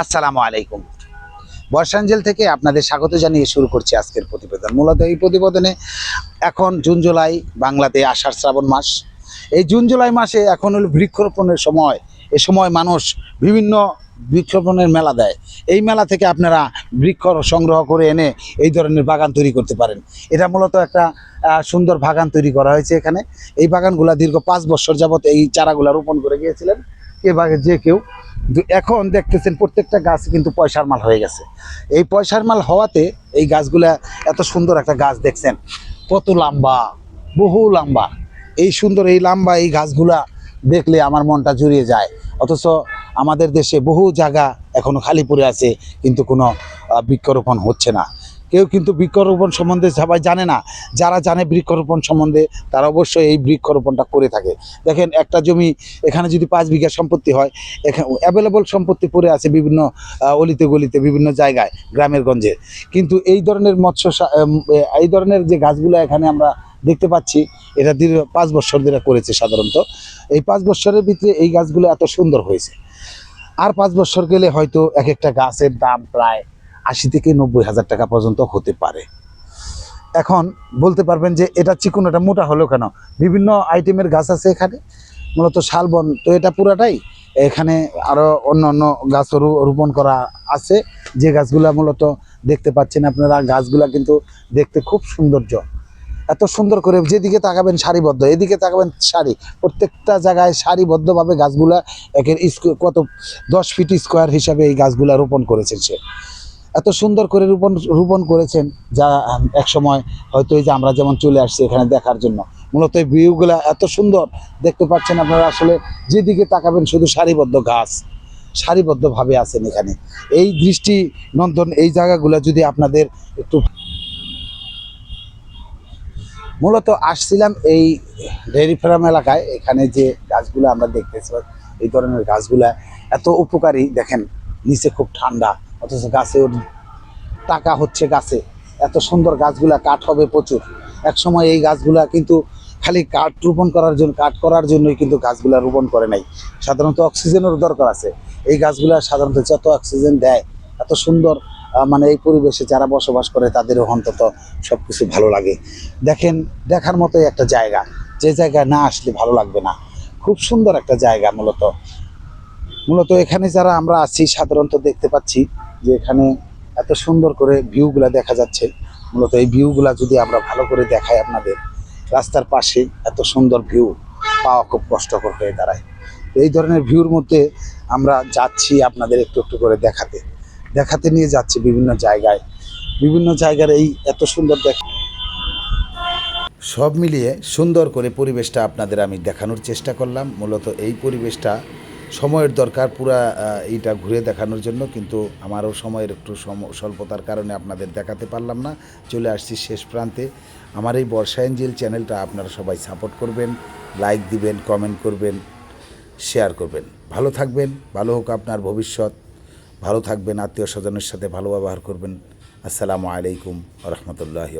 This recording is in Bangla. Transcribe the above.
আসসালামু আলাইকুম। বর্ষাঞ্জেল থেকে আপনাদের স্বাগত জানিয়ে শুরু করছি আজকের প্রতিবেদন। মূলত এই প্রতিবেদনে এখন জুন, জুলাই বাংলাতে আষাঢ় শ্রাবণ মাস। এই জুন, জুলাই মাসে এখন হলো বৃক্ষরোপণের সময়, এ সময় মানুষ বিভিন্ন বৃক্ষরোপণের মেলা দেয়। এই মেলা থেকে আপনারা বৃক্ষ সংগ্রহ করে এনে এই ধরনের বাগান তৈরি করতে পারেন। এটা মূলত একটা সুন্দর বাগান তৈরি করা হয়েছে এখানে। এই বাগানগুলা দীর্ঘ পাঁচ বছর যাবত এই চারাগুলা রোপণ করে গিয়েছিলেন। কে বাগে যে কেউ এখন দেখতেছেন প্রত্যেকটা গাছ কিন্তু পয়সার মাল হয়ে গেছে। এই পয়সার মাল হওয়াতে এই গাছগুলা এত সুন্দর একটা গাছ দেখছেন, কত লম্বা, বহু লম্বা। এই সুন্দর এই লম্বা এই গাছগুলা দেখলে আমার মনটা জুড়িয়ে যায়। অথচ আমাদের দেশে বহু জায়গা এখনও খালি পড়ে আছে, কিন্তু কোনো বৃক্ষরোপণ হচ্ছে না। কেউ কিন্তু বৃক্ষরোপণ সম্বন্ধে সবাই জানে না। যারা জানে বৃক্ষরোপণ সম্বন্ধে, তারা অবশ্যই এই বৃক্ষরোপণটা করে থাকে। দেখেন, একটা জমি, এখানে যদি পাঁচ বিঘা সম্পত্তি হয় এখানে অ্যাভেলেবল সম্পত্তি পড়ে আছে বিভিন্ন অলিতে গলিতে, বিভিন্ন জায়গায়, গ্রামের গঞ্জে। কিন্তু এই ধরনের মৎস্য এই ধরনের যে গাছগুলো এখানে আমরা দেখতে পাচ্ছি, এটা দীর্ঘ পাঁচ বছর ধরে করেছে সাধারণত। এই পাঁচ বছরের ভিতরে এই গাছগুলো এত সুন্দর হয়েছে। আর পাঁচ বছর গেলে হয়তো এক একটা গাছের দাম প্রায় আশি থেকে নব্বই হাজার টাকা পর্যন্ত হতে পারে। এখন বলতে পারবেন যে এটা চিকুন, এটা মোটা হলো কেন? বিভিন্ন আইটেমের গাছ আছে এখানে, মূলত শালবন তো এটা পুরাটাই এখানে আরও অন্য অন্য গাছ রোপণ করা আছে। যে গাছগুলা মূলত দেখতে পাচ্ছেন আপনারা, গাছগুলা কিন্তু দেখতে খুব সৌন্দর্য। এত সুন্দর করে যেদিকে তাকাবেন সারিবদ্ধ, এদিকে তাকাবেন সারি, প্রত্যেকটা জায়গায় সারিবদ্ধভাবে গাছগুলা একের কত, দশ ফিট স্কোয়ার হিসাবে এই গাছগুলা রোপণ করেছেন সে। এত সুন্দর করে রোপণ রোপণ করেছেন যা এক সময় হয়তো এই যে আমরা যেমন চলে আসছি এখানে দেখার জন্য। মূলত এই ভিউগুলা এত সুন্দর, দেখতে পাচ্ছেন আপনারা আসলে যেদিকে তাকাবেন শুধু সারিবদ্ধ গাছ, সারিবদ্ধভাবে আছেন এখানে। এই দৃষ্টি নন্দন এই জায়গাগুলো যদি আপনাদের একটু মূলত আসছিলাম এই ডেয়ারি ফার্ম এলাকায়, এখানে যে গাছগুলো আমরা দেখতেছি, এই ধরনের গাছগুলা এত উপকারী, দেখেন, নিচে খুব ঠান্ডা। অথচ গাছে ওর টাকা হচ্ছে গাছে। এত সুন্দর গাছগুলা কাঠ হবে প্রচুর। এক সময় এই গাছগুলা কিন্তু খালি কাঠ রোপণ করার জন্য, কাঠ করার জন্যই কিন্তু গাছগুলা রোপণ করে নাই। সাধারণত অক্সিজেনের দরকার আছে। এই গাছগুলা সাধারণত যত অক্সিজেন দেয়, এত সুন্দর মানে এই পরিবেশে যারা বসবাস করে, তাদেরও অন্তত সব কিছু ভালো লাগে। দেখেন, দেখার মতোই একটা জায়গা। যে জায়গায় না আসলে ভালো লাগবে না। খুব সুন্দর একটা জায়গা মূলত। মূলত এখানে যারা আমরা আছি, সাধারণত দেখতে পাচ্ছি যে এখানে এত সুন্দর করে ভিউগুলা দেখা যাচ্ছে। মূলত এই ভিউগুলা যদি আমরা ভালো করে দেখাই আপনাদের, রাস্তার পাশে এত সুন্দর ভিউ পাওয়া খুব কষ্টকর হয়ে দাঁড়ায়। এই ধরনের ভিউর মধ্যে আমরা যাচ্ছি আপনাদের একটু একটু করে দেখাতে। দেখাতে নিয়ে যাচ্ছি বিভিন্ন জায়গায়। বিভিন্ন জায়গার এই এত সুন্দর দেখ সব মিলিয়ে সুন্দর করে পরিবেশটা আপনাদের আমি দেখানোর চেষ্টা করলাম। মূলত এই পরিবেশটা সময়ের দরকার পুরা এইটা ঘুরে দেখানোর জন্য, কিন্তু আমারও সময়ের একটু স্বল্পতার কারণে আপনাদের দেখাতে পারলাম না। চলে আসছি শেষ প্রান্তে। আমার এই বর্ষা এঞ্জেল চ্যানেলটা আপনারা সবাই সাপোর্ট করবেন, লাইক দিবেন, কমেন্ট করবেন, শেয়ার করবেন। ভালো থাকবেন, ভালো হোক আপনার ভবিষ্যৎ। ভালো থাকবেন, আত্মীয় স্বজনের সাথে ভালো ব্যবহার করবেন। আসসালামু আলাইকুম রহমতুল্লাহ